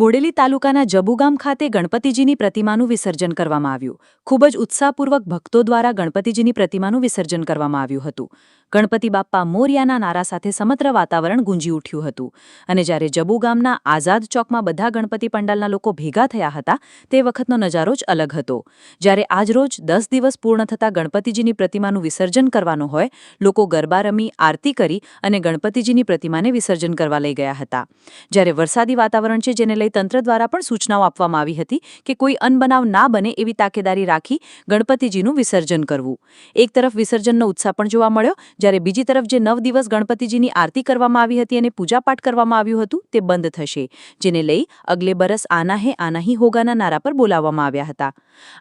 બોડેલી તાલુકાના જબુગામ ખાતે ગણપતિજીની પ્રતિમાનું વિસર્જન કરવામાં આવ્યું. ખૂબ જ ઉત્સાહપૂર્વક ભક્તો દ્વારા ગણપતિજીની પ્રતિમાનું વિસર્જન કરવામાં આવ્યું હતું. ગણપતિ બાપ્પા મોરિયાના નારા સાથે સમગ્ર વાતાવરણ ગુંજી ઉઠ્યું હતું. અને જ્યારે જબુ ગામના આઝાદ ચોકમાં બધા ગણપતિ પંડાલના લોકો ભેગા થયા હતા, તે વખતનો નજારો જ અલગ હતો. જ્યારે આજરોજ દસ દિવસ પૂર્ણ થતાં ગણપતિજીની પ્રતિમાનું વિસર્જન કરવાનું હોય, લોકો ગરબા રમી, આરતી કરી અને ગણપતિજીની પ્રતિમાને વિસર્જન કરવા લઈ ગયા હતા. જ્યારે વરસાદી વાતાવરણ છે, જેને લઈ તંત્ર દ્વારા પણ સૂચનાઓ આપવામાં આવી હતી કે કોઈ અનબનાવ ના બને એવી તાકેદારી રાખી ગણપતિજીનું વિસર્જન કરવું. એક તરફ વિસર્જનનો ઉત્સાહ પણ જોવા મળ્યો જ્યારે બીજી તરફ જે નવ દિવસ ગણપતિજીની આરતી કરવામાં આવી હતી અને પૂજાપાઠ કરવામાં આવ્યું હતું, તે બંધ થશે, જેને લઈ અગલે બરસ આના હે આના હી હોગાના નારા પર બોલાવવામાં આવ્યા હતા.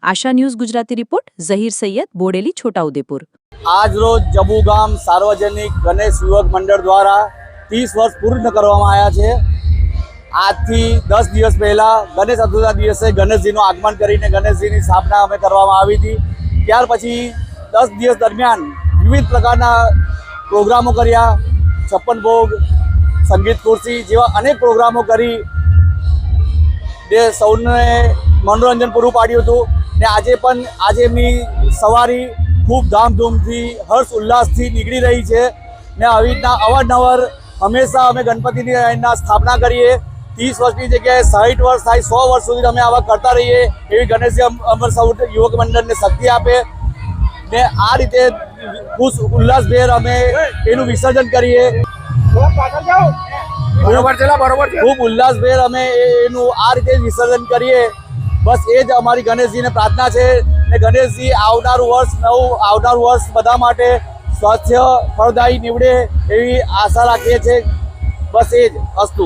Asha news Gujarati report, Zaheer Saiyed, Bodeli, Chhotaudepur. આજ રોજ જબુગામ સાર્વજનિક ગણેશ યુવક મંડળ દ્વારા ત્રીસ વર્ષ પૂર્ણ કરવામાં આવ્યા છે. આજથી દસ દિવસ પહેલાં ગણેશ ચતુર્થા દિવસે ગણેશજીનું આગમન કરીને ગણેશજીની સ્થાપના અમે કરવામાં આવી હતી. ત્યાર પછી દસ દિવસ દરમિયાન વિવિધ પ્રકારના પ્રોગ્રામો કર્યા. છપ્પન ભોગ, સંગીત ખુરશી જેવા અનેક પ્રોગ્રામો કરી. જે સૌને મનોરંજન પૂરું પાડ્યું હતું. ને આજે પણ આજે એમની સવારી ખૂબ ધામધૂમથી, હર્ષ ઉલ્લાસથી નીકળી રહી છે. ને આવી રીતના અવારનવાર હંમેશા અમે ગણપતિની અહીંના સ્થાપના કરીએ. ત્રીસ વર્ષની જગ્યાએ સાઠ વર્ષ થાય, સો વર્ષ સુધી અમે આવા કરતા રહીએ. એવી ગણેશજી અમ- અમર સૌ યુવક મંડળને શક્તિ આપે. ને આ રીતે ખુશ ઉલ્લાસભેર અમે એનું વિસર્જન કરીએ બરોબર છે બરોબર છે ખૂબ ઉલ્લાસભેર અમે એનું આ રીતે વિસર્જન કરીએ બસ એ જ અમારી ગણેશજીને પ્રાર્થના છે ને ગણેશજી આવનારું વર્ષ નવું આવનારું વર્ષ બધા માટે સ્વાસ્થ્ય ફળદાયી નીવડે એવી આશા રાખીએ છીએ બસ એ જ અસ્તુ